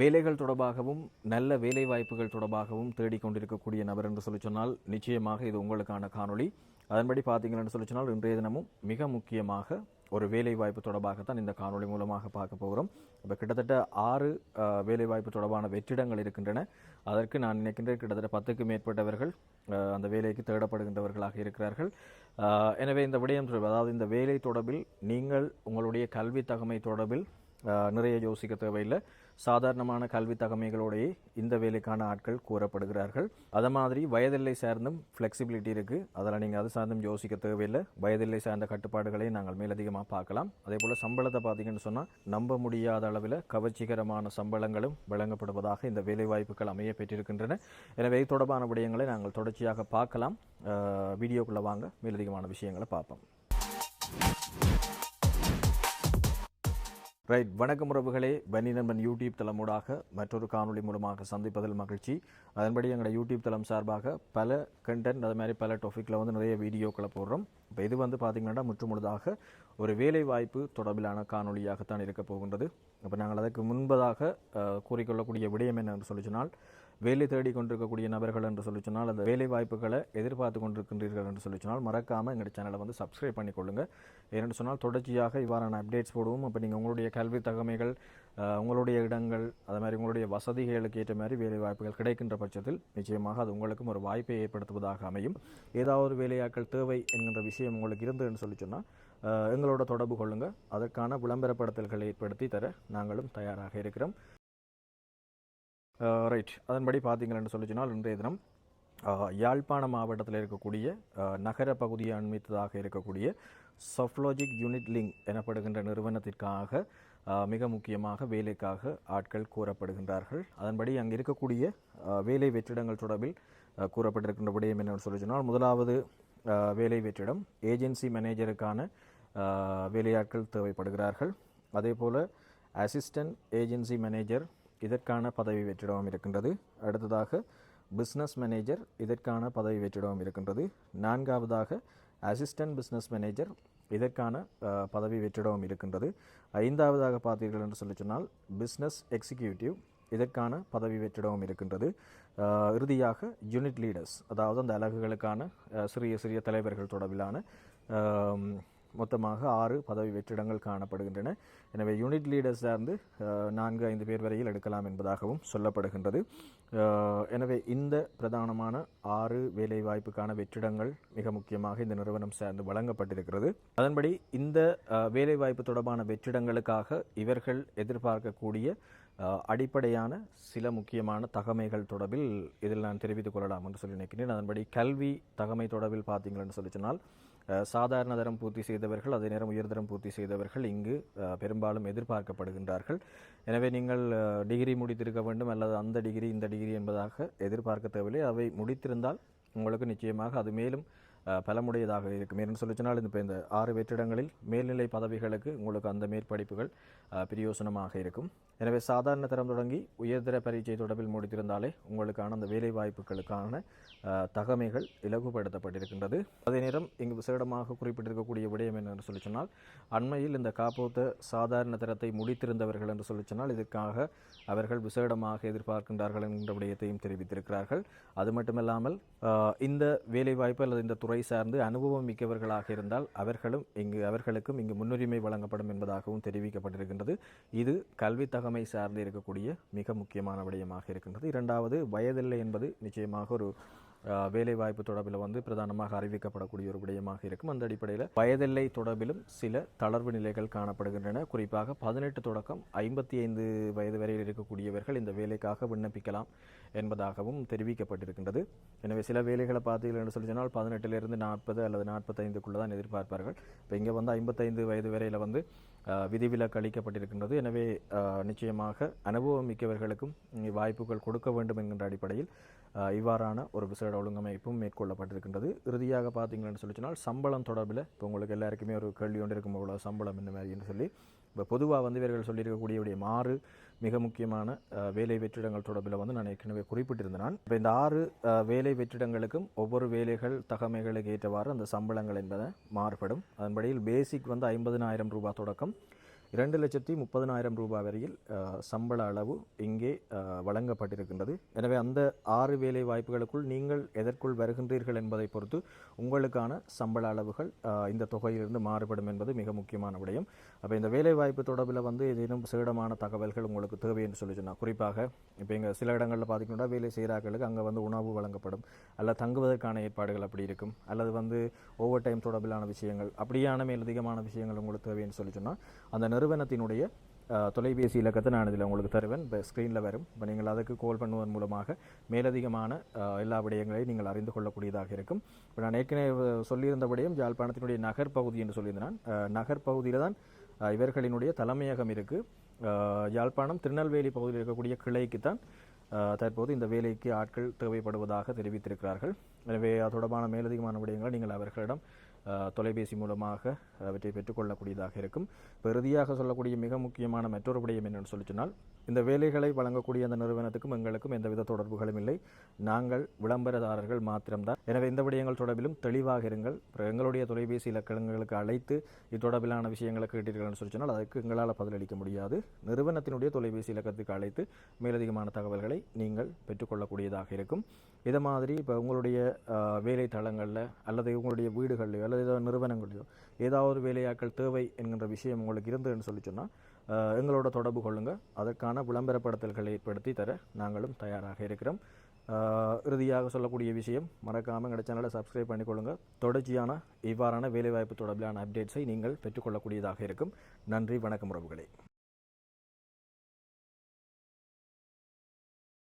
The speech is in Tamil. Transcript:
வேலைகள் தொடர்பாகவும் நல்ல வேலை வாய்ப்புகள் தொடர்பாகவும் தேடிக்கொண்டிருக்கக்கூடிய நபர் என்று சொல்லி சொன்னால் நிச்சயமாக இது உங்களுக்கான காணொளி. அதன்படி பார்த்தீங்கன்னு சொல்லி சொன்னால் இன்றைய தினமும் மிக முக்கியமாக ஒரு வேலை வாய்ப்பு தொடர்பாகத்தான் இந்த காணொளி மூலமாக பார்க்க போகிறோம். இப்போ கிட்டத்தட்ட ஆறு வேலைவாய்ப்பு வேலை வாய்ப்பு தொடர்பான வெற்றிடங்கள் இருக்கின்றன. அதற்கு நான் நினைக்கின்றேன் கிட்டத்தட்ட பத்துக்கு மேற்பட்டவர்கள் அந்த வேலைக்கு தேடப்படுகின்றவர்களாக இருக்கிறார்கள். எனவே இந்த விடயம் தொடர்பு அதாவது இந்த வேலை தொடர்பில் நீங்கள் உங்களுடைய கல்வி தகமை தொடர்பில் நிறைய யோசிக்க தேவையில்லை. சாதாரணமான கல்வி தகமைகளோடையே இந்த வேலைக்கான ஆட்கள் கூறப்படுகிறார்கள். அதை மாதிரி வயதில்லை சார்ந்தும் ஃப்ளெக்சிபிலிட்டி இருக்குது அதில் நீங்கள் அது சார்ந்தும் யோசிக்க தேவையில்லை. வயதில்லை சார்ந்த கட்டுப்பாடுகளை நாங்கள் மேலதிகமாக பார்க்கலாம். அதே போல் சம்பளத்தை பார்த்தீங்கன்னு சொன்னால் நம்ப முடியாத அளவில் கவர்ச்சிகரமான சம்பளங்களும் வழங்கப்படுவதாக இந்த வேலைவாய்ப்புகள் அமைய பெற்றிருக்கின்றன. எனவே இது தொடர்பான விடயங்களை நாங்கள் தொடர்ச்சியாக பார்க்கலாம். வீடியோக்குள்ளே வாங்க. மேலதிகமான விஷயங்களை பார்ப்போம். ரைட் வணக்கம் உறவுகளே. வன்னி நண்பன் யூடியூப் தளமூடாக மற்றொரு காணொளி மூலமாக சந்திப்பதில் மகிழ்ச்சி. அதன்படி எங்களோட யூடியூப் தளம் சார்பாக பல கண்டென்ட் அது மாதிரி பல டாபிக்கில் வந்து நிறைய வீடியோக்களை போடுறோம். இப்போ இது வந்து பார்த்தீங்கன்னா முற்றுமுழுதாக ஒரு வேலை வாய்ப்பு தொடர்பிலான காணொலியாகத்தான் இருக்க போகின்றது. அப்போ நாங்கள் அதற்கு முன்பதாக கூறிக்கொள்ளக்கூடிய விடயம் என்ன என்று சொல்லி சொன்னால் வேலை தேடி கொண்டிருக்கக்கூடிய நபர்கள் என்று சொல்லி சொன்னால் அந்த வேலை வாய்ப்புகளை எதிர்பார்த்து கொண்டிருக்கின்றீர்கள் என்று சொல்லி சொன்னால் மறக்காமல் எங்களுடைய சேனலை வந்து சப்ஸ்கிரைப் பண்ணிக்கொள்ளுங்கள் ஏன்னு சொன்னால் தொடர்ச்சியாக இவ்வாறான அப்டேட்ஸ் போடுவோம். அப்போ நீங்கள் உங்களுடைய கல்வி தகமைகள் உங்களுடைய இடங்கள் அது மாதிரி உங்களுடைய வசதிகளுக்கு ஏற்ற மாதிரி வேலை வாய்ப்புகள் கிடைக்கின்ற பட்சத்தில் நிச்சயமாக அது உங்களுக்கும் ஒரு வாய்ப்பை ஏற்படுத்துவதாக அமையும். ஏதாவது ஒரு வேலையாட்கள் தேவை என்கின்ற விஷயம் உங்களுக்கு இருந்ததுன்னு சொல்லி சொன்னால் எங்களோட தொடர்பு கொள்ளுங்கள் அதற்கான விளம்பரப்படுத்தல்களை ஏற்படுத்தி தர நாங்களும் தயாராக இருக்கிறோம். ரைட் அதன்படி பார்த்தீங்கன்னு சொல்லி சொன்னால் இன்றைய தினம் யாழ்ப்பாண மாவட்டத்தில் இருக்கக்கூடிய நகர பகுதியை அண்மித்ததாக இருக்கக்கூடிய சஃப்லோஜிக் யூனிட் லிங்க் எனப்படுகின்ற நிறுவனத்திற்காக மிக முக்கியமாக வேலைக்காக ஆட்கள் கூறப்படுகின்றார்கள். அதன்படி அங்கே இருக்கக்கூடிய வேலை வெற்றிடங்கள் தொடர்பில் கூறப்பட்டிருக்கின்ற விடயம் என்னென்னு சொல்லி சொன்னால் முதலாவது வேலை வெற்றிடம் ஏஜென்சி மேனேஜருக்கான வேலையாட்கள் தேவைப்படுகிறார்கள். அதே போல் அசிஸ்டன்ட் ஏஜென்சி மேனேஜர் இதற்கான பதவி வெற்றிடமும் இருக்கின்றது. அடுத்ததாக பிஸ்னஸ் மேனேஜர் இதற்கான பதவி வெற்றிடமும் இருக்கின்றது. நான்காவதாக அசிஸ்டன்ட் பிஸ்னஸ் மேனேஜர் இதற்கான பதவி வெற்றிடமும் இருக்கின்றது. ஐந்தாவதாக பார்த்தீர்கள் என்று சொல்லி சொன்னால் பிஸ்னஸ் எக்ஸிக்யூட்டிவ் இதற்கான பதவி வெற்றிடமும் இருக்கின்றது. இறுதியாக யூனிட் லீடர்ஸ் அதாவது அந்த அலகுகளுக்கான சிறிய சிறிய தலைவர்கள் தொடர்பிலான மொத்தமாக ஆறு பதவி வெற்றிடங்கள் காணப்படுகின்றன. எனவே யூனிட் லீடர் சார்ந்து நான்கு ஐந்து பேர் வரையில் எடுக்கலாம் என்பதாகவும் சொல்லப்படுகின்றது. எனவே இந்த பிரதானமான ஆறு வேலைவாய்ப்புக்கான வெற்றிடங்கள் மிக முக்கியமாக இந்த நிறுவனம் சார்ந்து வழங்கப்பட்டிருக்கிறது. அதன்படி இந்த வேலைவாய்ப்பு தொடர்பான வெற்றிடங்களுக்காக இவர்கள் எதிர்பார்க்கக்கூடிய அடிப்படையான சில முக்கியமான தகமைகள் தொடர்பில் இதில் நான் தெரிவித்துக் கொள்ளலாம் என்று சொல்லி நினைக்கிறேன் அதன்படி கல்வி தகமை தொடர்பில் பார்த்தீங்கன்னு சொல்லி சொன்னால் சாதாரண தரம் பூர்த்தி செய்தவர்கள் அதே நேரம் உயர்தரம் பூர்த்தி செய்தவர்கள் இங்கு பெரும்பாலும் எதிர்பார்க்கப்படுகின்றார்கள். எனவே நீங்கள் டிகிரி முடித்திருக்க வேண்டும் அல்லது அந்த டிகிரி இந்த டிகிரி என்பதாக எதிர்பார்க்க தேவையில்லை. அவை முடித்திருந்தால் உங்களுக்கு நிச்சயமாக அது மேலும் பலமுடையதாக இருக்கும். ஏன்னு சொல்லி சொன்னால் இந்த இந்த ஆறு வெற்றிடங்களில் மேல்நிலை பதவிகளுக்கு உங்களுக்கு அந்த மேற்படிப்புகள் பிரியோசனமாக பிரயோசனமாக இருக்கும். எனவே சாதாரண தரம் தொடங்கி உயர்தர பரீட்சை தொடர்பில் முடித்திருந்தாலே உங்களுக்கான அந்த வேலை வாய்ப்புகளுக்கான தகமைகள் இலகுபடுத்தப்பட்டிருக்கின்றது. அதே நேரம் இங்கு விசேடமாக குறிப்பிட்டிருக்கக்கூடிய விடயம் என்னென்று சொல்லி சொன்னால் அண்மையில் இந்த காப்போத்த சாதாரண தரத்தை முடித்திருந்தவர்கள் என்று சொல்லி சொன்னால் இதற்காக அவர்கள் விசேடமாக எதிர்பார்க்கின்றார்கள் என்ற விடயத்தையும் தெரிவித்திருக்கிறார்கள். அது மட்டுமல்லாமல் இந்த வேலைவாய்ப்பு அல்லது இந்த துறை சார்ந்து அனுபவம் மிக்கவர்களாக இருந்தால் அவர்களும் இங்கு அவர்களுக்கும் இங்கு முன்னுரிமை வழங்கப்படும் என்பதாகவும் தெரிவிக்கப்பட்டிருக்கின்றது. இது கல்வி தகமை சார்ந்து இருக்கக்கூடிய மிக முக்கியமான விடயமாக இருக்கின்றது. இரண்டாவது வயதில்லை என்பது நிச்சயமாக ஒரு வேலைவாய்ப்பு தொடர்பில் வந்து பிரதானமாக அறிவிக்கப்படக்கூடிய ஒரு விடயமாக இருக்கும். அந்த அடிப்படையில் வயதில்லை தொடர்பிலும் சில தளர்வு நிலைகள் காணப்படுகின்றன. குறிப்பாக பதினெட்டு தொடக்கம் ஐம்பத்தி ஐந்து வயது வரையில் இருக்கக்கூடியவர்கள் இந்த வேலைக்காக விண்ணப்பிக்கலாம் என்பதாகவும் தெரிவிக்கப்பட்டிருக்கின்றது. எனவே சில வேலைகளை பார்த்தீர்கள் என்று சொல்லி சொன்னால் பதினெட்டிலிருந்து நாற்பது அல்லது நாற்பத்தைந்துக்குள்ள தான் எதிர்பார்ப்பார்கள். இப்போ இங்கே வந்து ஐம்பத்தைந்து வயது வரையில் வந்து விதிவிலக்கு அளிக்கப்பட்டிருக்கின்றது. எனவே நிச்சயமாக அனுபவம் மிக்கவர்களுக்கும் வாய்ப்புகள் கொடுக்க வேண்டும் என்கின்ற அடிப்படையில் இவ்வாறான ஒரு விசேட ஒழுங்கமைப்பும் மேற்கொள்ளப்பட்டிருக்கின்றது. இறுதியாக பார்த்தீங்கன்னு சொல்லி சொன்னால் சம்பளம் தொடர்பில் இப்போ உங்களுக்கு எல்லாருக்குமே ஒரு கேள்வி ஒன்று இருக்கும் இவ்வளோ சம்பளம் இந்த மாதிரின்னு சொல்லி இப்போ பொதுவாக வந்து இவர்கள் சொல்லியிருக்கக்கூடிய விடயம் ஆறு மிக முக்கியமான வேலை வெற்றிடங்கள் தொடர்பில் வந்து நான் ஏற்கனவே குறிப்பிட்டிருந்தேன் இப்போ இந்த ஆறு வேலை வெற்றிடங்களுக்கும் ஒவ்வொரு வேலைகள் தகமைகளுக்கு ஏற்றவாறு அந்த சம்பளங்கள் என்பது மாறுபடும். அதன்படியில் பேசிக் வந்து ஐம்பதினாயிரம் ரூபாய் தொடக்கம். இரண்டு லட்சத்தி முப்பதனாயிரம் ரூபாய் வரையில் சம்பள அளவு இங்கே வழங்கப்பட்டிருக்கின்றது. எனவே அந்த ஆறு வேலை வாய்ப்புகளுக்குள் நீங்கள் எதற்குள் வருகின்றீர்கள் என்பதை பொறுத்து உங்களுக்கான சம்பள அளவுகள் இந்த தொகையிலிருந்து மாறுபடும் என்பது மிக முக்கியமான விடயம். அப்போ இந்த வேலை வாய்ப்பு தொடர்பில் வந்து ஏதேனும் சேடமான தகவல்கள் உங்களுக்கு தேவை என்று சொல்லி சொன்னால் குறிப்பாக இப்போ இங்கே சில இடங்களில் பார்த்திங்கன்னா வேலை செய்கிறார்களுக்கு அங்கே வந்து உணவு வழங்கப்படும் அல்ல தங்குவதற்கான ஏற்பாடுகள் அப்படி இருக்கும் அல்லது வந்து ஓவர் டைம் தொடர்பிலான விஷயங்கள் அப்படியான மேலதிகமான விஷயங்கள் உங்களுக்கு தேவைன்னு சொல்லி சொன்னால் அந்த நிறுவனத்தினுடைய தொலைபேசி இலக்கத்தை நான் இதில் உங்களுக்கு தருவேன். இப்போ ஸ்க்ரீனில் வரும். இப்போ நீங்கள் அதுக்கு கால் பண்ணுவதன் மூலமாக மேலதிகமான எல்லா விடயங்களையும் நீங்கள் அறிந்து கொள்ளக்கூடியதாக இருக்கும். இப்போ நான் ஏற்கனவே சொல்லியிருந்தபடியும் விடயம் யாழ்ப்பாணத்தினுடைய நகர் பகுதி என்று சொல்லியிருந்தேன். நான் நகர் தான் இவர்களினுடைய தலைமையகம் இருக்குது யாழ்ப்பாணம் திருநெல்வேலி பகுதியில் இருக்கக்கூடிய கிளைக்கு தான் தற்போது இந்த வேலைக்கு ஆட்கள் தேவைப்படுவதாக தெரிவித்திருக்கிறார்கள். எனவே அது தொடர்பான மேலதிகமான விடயங்களை நீங்கள் அவர்களிடம் தொலைபேசி மூலமாக அவற்றை பெற்றுக்கொள்ளக்கூடியதாக இருக்கும். இப்போ இறுதியாக சொல்லக்கூடிய மிக முக்கியமான மற்றொரு விடயம் என்னென்னு சொல்லி சொன்னால் இந்த வேலைகளை வழங்கக்கூடிய அந்த நிறுவனத்துக்கும் எங்களுக்கும் எந்தவித தொடர்புகளும் இல்லை. நாங்கள் விளம்பரதாரர்கள் மாத்திரம்தான். எனவே இந்த விடயங்கள் தொடர்பிலும் தெளிவாக இருங்கள். எங்களுடைய தொலைபேசி இலக்கணங்களுக்கு அழைத்து இது தொடர்பிலான விஷயங்களை கேட்டீர்கள்னு சொல்லி சொன்னால் அதுக்கு எங்களால் பதிலளிக்க முடியாது. நிறுவனத்தினுடைய தொலைபேசி இலக்கத்துக்கு அழைத்து மேலதிகமான தகவல்களை நீங்கள் பெற்றுக்கொள்ளக்கூடியதாக இருக்கும். இதை மாதிரி இப்போ உங்களுடைய வேலை தளங்களில் அல்லது உங்களுடைய வீடுகள்லையோ அல்லது ஏதாவது நிறுவனங்களையோ ஏதாவது வேலையாட்கள் தேவை என்கின்ற விஷயம் உங்களுக்கு இருந்ததுன்னு சொல்லி சொன்னால் எங்களோட தொடர்பு கொள்ளுங்கள் அதற்கான விளம்பரப்படுத்தல்களை ஏற்படுத்தி தர நாங்களும் தயாராக இருக்கிறோம். இறுதியாக சொல்லக்கூடிய விஷயம் மறக்காமல் எங்கள் சேனலை சப்ஸ்கிரைப் பண்ணிக்கொள்ளுங்க. தொடர்ச்சியான இவ்வாறான வேலைவாய்ப்பு தொடர்பிலான அப்டேட்ஸை நீங்கள் பெற்றுக்கொள்ளக்கூடியதாக இருக்கும். நன்றி வணக்கம் உறவுகளே.